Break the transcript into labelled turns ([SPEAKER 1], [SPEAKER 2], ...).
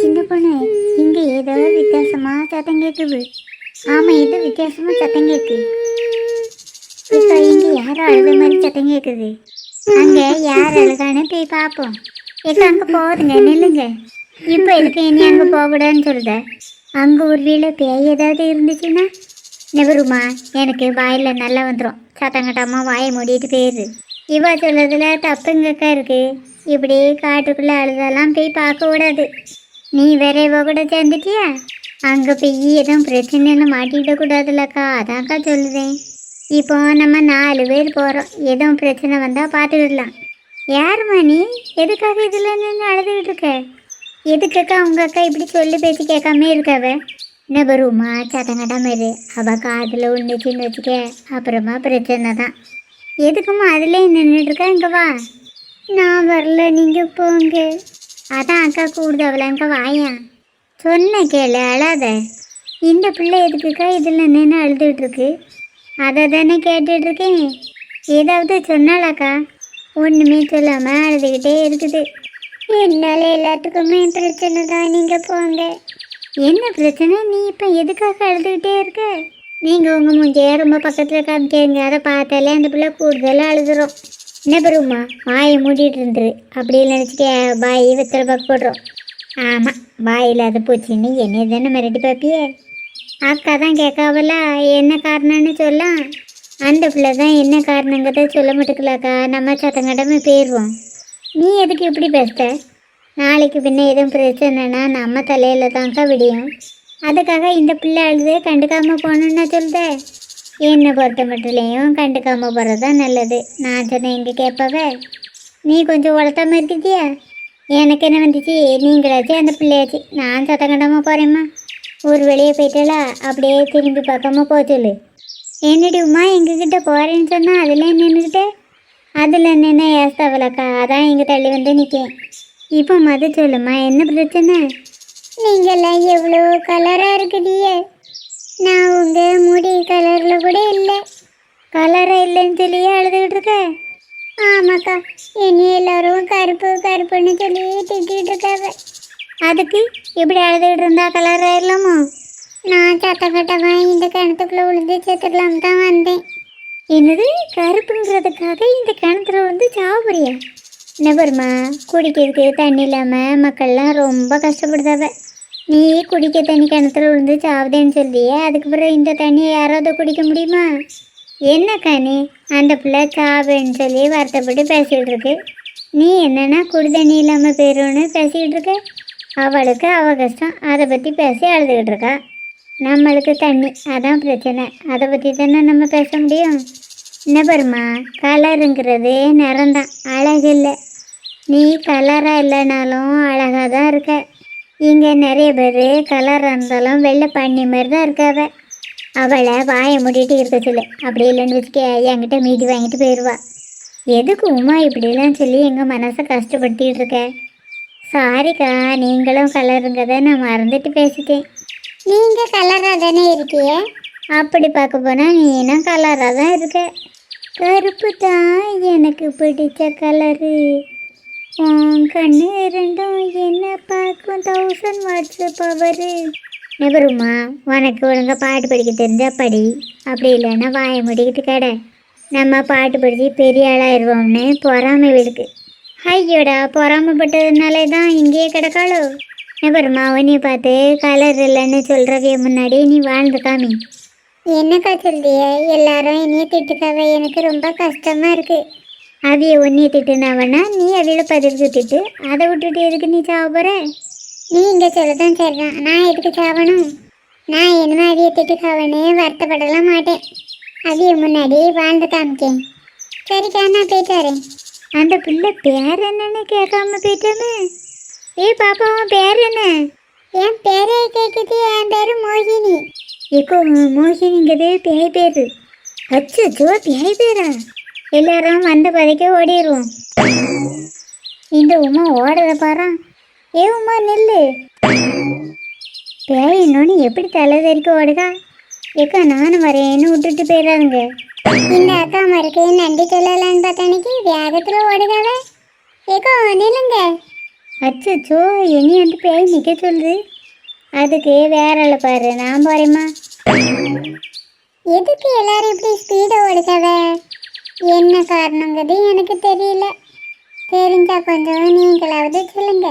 [SPEAKER 1] சின்ன பொண்ணு இங்க ஏதோ வித்தியாசமா சத்தம் கேக்குது ஆமா ஏதோ வித்தியாசமா சத்தம் கேக்கு இப்போ இங்க யாரோ அழுத மாதிரி சத்தம் கேட்குது. அங்க யார் அழுதானே போய் பார்ப்போம். இப்போ அங்க போகுதுங்க நில்லுங்க. இப்போ இதுக்கு இனி அங்க போகக்கூடாதுன்னு சொல்லுத? அங்க ஒரு வீல பேய் ஏதாவது இருந்துச்சுன்னா? நெவருமா எனக்கு வாயில நல்லா வந்துடும் சத்தம் கட்டாம வாயை மூடிட்டு போயிடுது இவ சொல்கிறதுல தப்புங்கக்கா இருக்கு. இப்படி காட்டுக்குள்ள அழுதெல்லாம் போய் பார்க்க கூடாது நீ வேற இவ கூட சேர்ந்துட்டியா? அங்க போய் எதுவும் பிரச்சனைன்னு மாட்டிக்கிட கூடாதுல்லக்கா அதான்க்கா சொல்லுதேன். இப்போ நம்ம நாலு பேர் போகிறோம் எதுவும் பிரச்சனை வந்தால் பார்த்துக்கிடலாம். யாருமா நீ? எதுக்காக இதில் நின்று அழுதுகிட்டு இருக்க எதுக்கக்கா உங்கள் அக்கா இப்படி சொல்லி பேச்சு கேட்காம இருக்காவ? என்ன வருமா சத்தங்கட்டாம இரு அவள் காதில் ஒன்றுச்சின்னு வச்சுக்க. அப்புறமா பிரச்சனை தான். எதுக்குமா அதிலே நின்றுட்டுருக்கா இங்கே வா. நான் வரல நீங்கள் போங்க. அதான் அக்கா கூடுது அவளங்க வாயா. சொன்ன கேளு அழாத. இந்த பிள்ளை எதுக்குக்கா இதில் நின்று அழுதுகிட்ருக்கு? அதை தானே கேட்டுட்ருக்கேன் ஏதாவது சொன்னாலாக்கா ஒன்றுமே சொல்லாமல் அழுதுகிட்டே இருக்குது. என்னால் எல்லாத்துக்குமே பிரச்சனை தான் நீங்கள் போங்க. என்ன பிரச்சனை? நீ இப்போ எதுக்காக அழுதுகிட்டே இருக்க? நீங்கள் உங்கள் மூஞ்சியை ரொம்ப பக்கத்தில் காமிக்கிறீங்க. அதை பார்த்தாலே அந்த பிள்ளை கூடுதலாக அழுதுறோம் என்ன பெருமா வாயை மூடிட்டு இருந்துரு அப்படின்னு நினச்சிட்டே பாய் வெத்தலை பாக்கு போடுறோம். ஆமாம் வாய் இல்லாத போச்சுன்னு என்னை தானே மிரட்டி பார்ப்பியே அக்கா தான் கேட்காவல என்ன காரணம்னு சொல்லலாம். அந்த பிள்ளை தான் என்ன காரணங்கிறத சொல்ல மாட்டேங்கலக்கா நம்ம சத்தங்கடமே போயிடுவோம் நீ எதுக்கு இப்படி பேசுற? நாளைக்கு பின்ன எதுவும் பிரச்சனைனா நம்ம தலையில் தான்க்கா விடியும். அதுக்காக இந்த பிள்ளை அழுதே கண்டுக்காமல் போகணுன்னா சொல்கிறேன் என்னை பொறுத்த மட்டும் கண்டுக்காமல் போகிறது தான் நல்லது. நான் சொன்னேன் இங்கே கேட்பவ நீ கொஞ்சம் உளத்தாமல் இருக்கிட்டியா? எனக்கு என்ன வந்துச்சு? நீங்களாச்சு அந்த பிள்ளையாச்சு. நான் சத்தம் கண்டாமல் போகிறேம்மா ஒரு வெளியே போயிட்டாலா அப்படியே திரும்பி பார்க்காம போச்சொல்லு என்னடி உமா எங்ககிட்ட போகிறேன்னு சொன்னால் அதில் நின்றுக்கிட்டு அதில் நின்று ஏஸ்தாவலக்கா அதான் இங்கே தள்ளி வந்து நிற்கேன் இப்போ மது சொல்லுமா என்ன பிரச்சனை? நீங்கள்லாம் எவ்வளோ கலராக இருக்குடியே. நான் உங்கள் முடி கலரில் கூட இல்லை. கலராக இல்லைன்னு சொல்லியே அழுதுகிட்டு இருக்க. ஆமாக்கா இனி எல்லாரும் கருப்பு கருப்புன்னு சொல்லி திட்டிகிட்டு இருக்காங்க. அதுக்கு இப்படி அழுதுகிட்டு இருந்தா கலர் இல்லாமோ? நான் சட்ட கட்டமாக இந்த கிணத்துக்குள்ள விழுந்து செத்துடலாம் தான் வந்தேன். என்னது? கருப்புங்கிறதுக்காக இந்த கிணத்துல விழுந்து சாப்பிட்றியா என்ன பெருமா குடிக்கிறதுக்கு தண்ணி இல்லாமல் மக்கள்லாம் ரொம்ப கஷ்டப்படுதாவ. நீ குடிக்க தண்ணி கிணத்துல விழுந்து சாவுதேன்னு சொல்லியே. அதுக்கப்புறம் இந்த தண்ணியை யாராவது குடிக்க முடியுமா? என்ன கனி? அந்த பிள்ளை சாவுன்னு சொல்லி வருத்தப்பட்டு பேசிகிட்டு இருக்கு. நீ என்னன்னா குடி தண்ணி இல்லாமல் போயிடும்னு பேசிக்கிட்டு இருக்க? அவளுக்கு அவ கஷ்டம். அதை பற்றி பேசி அழுதுகிட்டு இருக்கா. நம்மளுக்கு தண்ணி அதான் பிரச்சனை. அதை பற்றி தானே நம்ம பேச முடியும்? என்ன பெருமா கலருங்கிறது நிறம்தான். அழகு இல்லை. நீ கலராக இல்லைனாலும் அழகாக தான் இருக்க. இங்கே நிறைய பேர் கலராக இருந்தாலும் வெள்ளை பண்ணி மாதிரி தான் இருக்காவ. அவளை வாயை மூடிட்டு இருக்க சொல்லு. அப்படி இல்லைன்னு வச்சுக்க என்கிட்ட மீதி வாங்கிட்டு போயிடுவா எதுக்கு உமா இப்படிலாம் சொல்லி எங்கள் மனசை கஷ்டப்படுத்திட்டு இருக்க? சாரிக்கா நீங்களும் கலருங்கதை நான் மறந்துட்டு பேசிட்டேன். நீங்கள் கலராக தானே இருக்கிய? அப்படி பார்க்க போனால் நீனும் கலராக தான் இருக்க? கருப்பு தான் எனக்கு பிடிச்ச கலரு உன் கண்ணு ரெண்டும் என்ன பார்க்கும்? தௌசண்ட் வாட்ஸ் பவரு நெபருமா உனக்கு ஒழுங்கா பாட்டு படிக்க தெரிஞ்சா படி. அப்படி இல்லைன்னா வாயை முடிக்கிட்டு கடை. நம்ம பாட்டு படித்து பெரிய ஆளாயிருவோம்னு பொறாமை விடுக்கு ஐயோடா பொறாமப்பட்டதுனாலே தான் இங்கேயே கிடக்காளோ? நெபருமா உன்னை பார்த்து கலர் இல்லைன்னு சொல்கிறவிய முன்னாடி நீ வாழ்ந்து காமி. என்னக்கா சொல்றிய? எல்லாரும் என்னைய திட்டுக்காக எனக்கு ரொம்ப கஷ்டமாக இருக்குது அவிய ஒன்னிய திட்டுனாவனா நீ அவியில் பதிவுக்கு திட்டு அதை விட்டுட்டு எதுக்கு நீ சாவ போகிற நீ இங்கே சொல்லதான் சரிதான் நான் எதுக்கு சாவணும்? நான் என்னமோ அவிய திட்டுக்காவனே வருத்தப்படலாம் மாட்டேன். அவிய முன்னாடி வாழ்ந்து காமிக்கேன். சரிக்கா நான் போயிட்டு அந்த பிள்ளை பேர் என்னன்னு கேட்காம போயிட்டோமே. ஏ பாப்பா உன் பேர் என்ன? என் பேரே கேட்குது என் பேரு மோகினி. இப்போ மோகினிங்கிறது பேய் பேரு. அச்சோ பேய் பேரா? எல்லாரும் வந்த பதைக்க ஓடிடுவோம் இந்த உமா ஓடுறத பாரா. ஏ உமா நெல்லு. பேய் இன்னொன்று எப்படி தலை தெரிக்க ஓடுதா? ஏக்கா நானும் வரேன்னு விட்டுட்டு போயிடாதுங்க இந்த அக்கா மறுக்கையும் நன்றி சொல்லலான்னு பார்த்தானிக்கு வேகத்தில் ஓடுதாவ? ஏக்கா நில்லுங்க.
[SPEAKER 2] அச்சோ இனி வந்து பேய் நிற்க சொல்லுது. அதுக்கு வேற ஆளை பாரு நான் போறேம்மா. எதுக்கு எல்லாரும் இப்படி ஸ்பீடாக ஓடுதாவே? என்ன காரணங்கிறது எனக்கு தெரியல. தெரிஞ்சா கொஞ்சம் நீங்களாவது சொல்லுங்க.